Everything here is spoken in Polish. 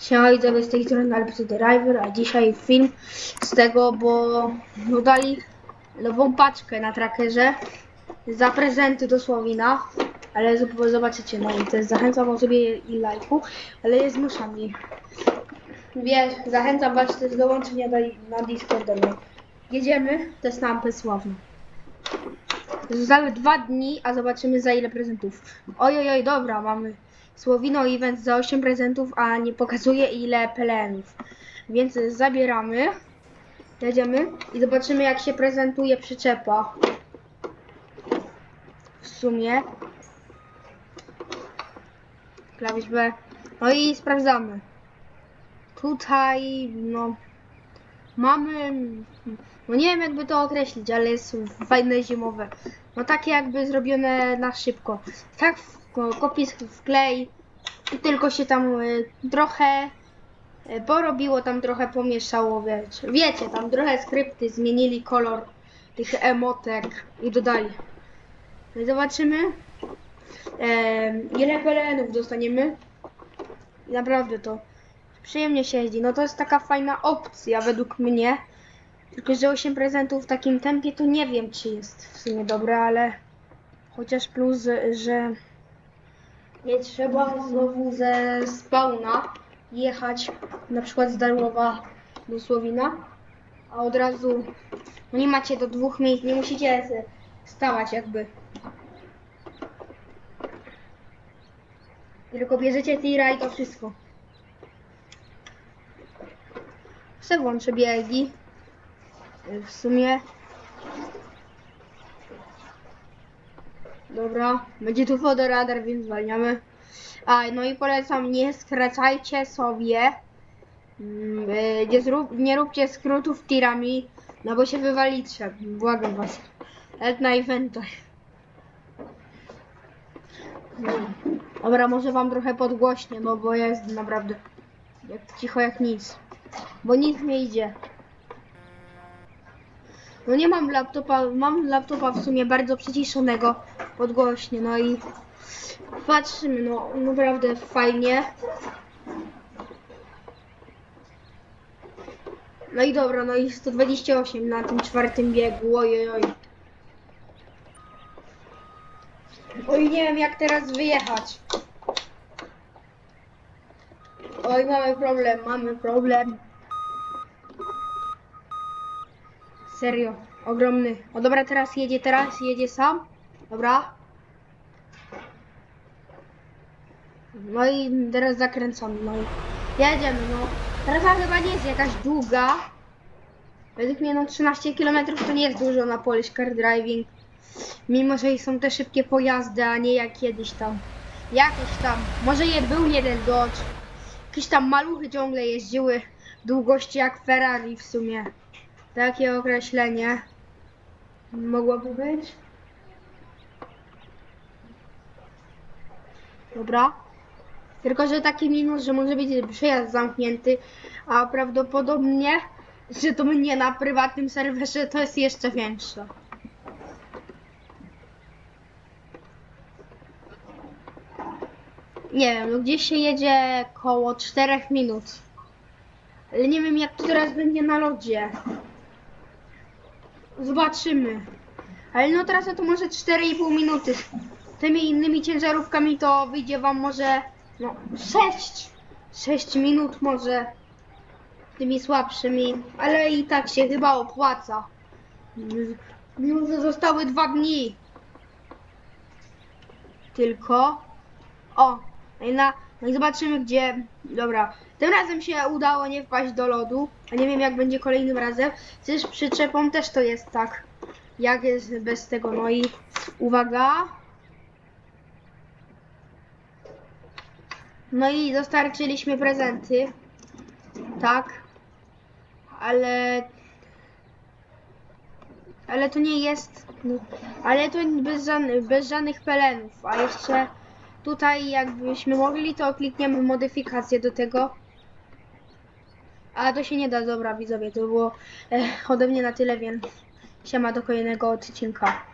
Siema widzowie z tej strony Alpsy Driver, a dzisiaj film z tego, bo no dali nową paczkę na trackerze za prezenty do Słowina, ale zob- zobaczycie, no i też zachęcam o sobie i lajku, ale jest muszami. Wiesz, zachęcam was też do dołączenia do, na Discord. Jedziemy, to jest na Sławno. Zostały dwa dni, a zobaczymy za ile prezentów. Oj, oj, oj, dobra, mamy Słowino event za 8 prezentów, a nie pokazuje ile pelenów. Więc zabieramy, jedziemy i zobaczymy jak się prezentuje przyczepa. W sumie. Klawisz B. No i sprawdzamy. Tutaj, no, mamy, no nie wiem jakby to określić, ale jest fajne zimowe. No takie jakby zrobione na szybko. Tak ko- kopis klej i tylko się tam y, trochę y, porobiło, tam trochę pomieszało, wiecie, wiecie, tam trochę skrypty zmienili kolor tych emotek i dodali. No zobaczymy em, ile pelenów dostaniemy. Naprawdę to przyjemnie się jeździ. No to jest taka fajna opcja według mnie. Tylko, że 8 prezentów w takim tempie to nie wiem, czy jest w sumie dobre, ale chociaż plus, że nie trzeba znowu ze spawna jechać na przykład z Darłowa do Słowina, a od razu no nie macie do dwóch miejsc, nie musicie stawać jakby. Tylko bierzecie tira i to wszystko. Se włączę biegi. W sumie. Dobra, będzie tu fotoradar, więc zwalniamy. A, no i polecam, nie skracajcie sobie. mm, y, Nie, zrób, nie róbcie skrótów tirami, no bo się wywalicie. Błagam was. Jak na eventach. Dobra, może wam trochę podgłośnie, no bo jest naprawdę jak cicho jak nic. Bo nic nie idzie. No nie mam laptopa, mam laptopa w sumie bardzo przyciszonego podgłośnie, no i patrzymy, no naprawdę fajnie. No i dobra, no i 128 na tym czwartym biegu, oj, oj. Oj, nie wiem jak teraz wyjechać. Oj, mamy problem, mamy problem. Serio, ogromny. O dobra, teraz jedzie, teraz jedzie sam. Dobra. No i teraz zakręcamy, no jedziemy, no. Trasa chyba nie jest jakaś długa. Według mnie no 13 km to nie jest dużo na Polish Car Driving. Mimo, że są te szybkie pojazdy, a nie jak kiedyś tam. Jakieś tam, może je był jeden Dodge. Jakieś tam maluchy ciągle jeździły długości jak Ferrari w sumie. Takie określenie mogłoby być. Dobra. Tylko, że taki minus, że może być przejazd zamknięty, a prawdopodobnie, że to mnie na prywatnym serwerze to jest jeszcze większe. Nie wiem, no gdzieś się jedzie koło 4 minut. Ale nie wiem jak to teraz będzie na lodzie. Zobaczymy. Ale no teraz to może 4,5 minuty. Tymi innymi ciężarówkami to wyjdzie wam może no 6. 6 minut może. Tymi słabszymi. Ale i tak się chyba opłaca. Mimo, że zostały dwa dni. Tylko. O, na, no i zobaczymy gdzie. Dobra, tym razem się udało nie wpaść do lodu, a nie wiem jak będzie kolejnym razem. Przecież przyczepą też to jest tak, jak jest bez tego. No i uwaga. No i dostarczyliśmy prezenty. Tak. Ale. Ale to nie jest. no, Ale to bez, żadnych, bez żadnych pelenów. A jeszcze tutaj jakbyśmy mogli, to klikniemy modyfikację do tego. A to się nie da, dobra widzowie, to było e, ode mnie na tyle, więc siema do kolejnego odcinka.